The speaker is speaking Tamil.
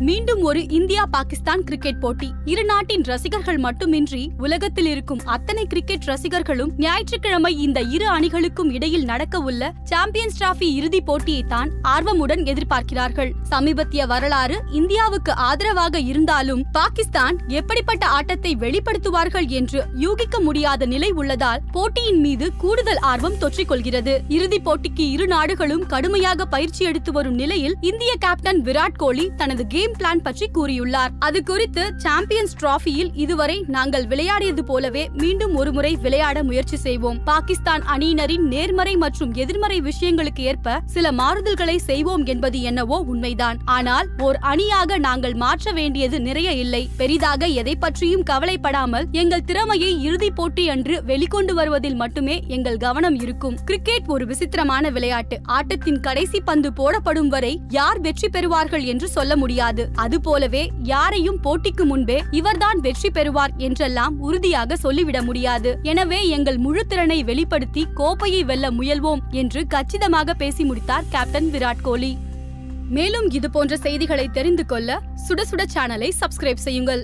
மீண்டும் ஒரு இந்தியா பாகிஸ்தான் கிரிக்கெட் போட்டி. இரு நாட்டின் ரசிகர்கள் மட்டுமின்றி உலகத்தில் இருக்கும் அத்தனை கிரிக்கெட் ரசிகர்களும் ஞாயிற்றுக்கிழமை இந்த இரு அணிகளுக்கும் இடையில் நடக்க உள்ள சாம்பியன்ஸ் டிராபி இறுதிப் போட்டியை தான் ஆர்வமுடன் எதிர்பார்க்கிறார்கள். சமீபத்திய வரலாறு இந்தியாவுக்கு ஆதரவாக இருந்தாலும் பாகிஸ்தான் எப்படிப்பட்ட ஆட்டத்தை வெளிப்படுத்துவார்கள் என்று யூகிக்க முடியாத நிலை உள்ளதால் போட்டியின் மீது கூடுதல் ஆர்வம் தொற்றிக்கொள்கிறது. இறுதிப் போட்டிக்கு இரு நாடுகளும் கடுமையாக பயிற்சி எடுத்து வரும் நிலையில் இந்திய கேப்டன் விராட் கோலி தனது கேம் பிளான் பற்றி கூறியுள்ளார். அது குறித்து சாம்பியன்ஸ் டிராபியில் இதுவரை நாங்கள் விளையாடியது போலவே மீண்டும் ஒருமுறை விளையாட முயற்சி செய்வோம். பாகிஸ்தான் அணியினரின் நேர்மறை மற்றும் எதிர்மறை விஷயங்களுக்கு ஏற்ப சில மாறுதல்களை செய்வோம் என்பது என்னவோ உண்மைதான். ஆனால் ஓர் அணியாக நாங்கள் மாற்ற வேண்டியது நிறைய இல்லை. பெரிதாக எதை பற்றியும் கவலைப்படாமல் எங்கள் திறமையை இறுதிப் போட்டி அன்று வெளிக்கொண்டு வருவதில் மட்டுமே எங்கள் கவனம் இருக்கும். கிரிக்கெட் ஒரு விசித்திரமான விளையாட்டு. ஆட்டத்தின் கடைசி பந்து போடப்படும் வரை யார் வெற்றி பெறுவார்கள் என்று சொல்ல முடியாது. அதுபோலவே யாரையும் போட்டிக்கு முன்பே இவர்தான் வெற்றி பெறுவார் என்றெல்லாம் உறுதியாக சொல்லிவிட முடியாது. எனவே எங்கள் முழு திறனை வெளிப்படுத்தி கோப்பையை வெல்ல முயல்வோம் என்று கச்சிதமாக பேசி முடித்தார் கேப்டன் விராட் கோலி. மேலும் இது போன்ற செய்திகளை தெரிந்து கொள்ள சுட சுட சேனலை சப்ஸ்கிரைப் செய்யுங்கள்.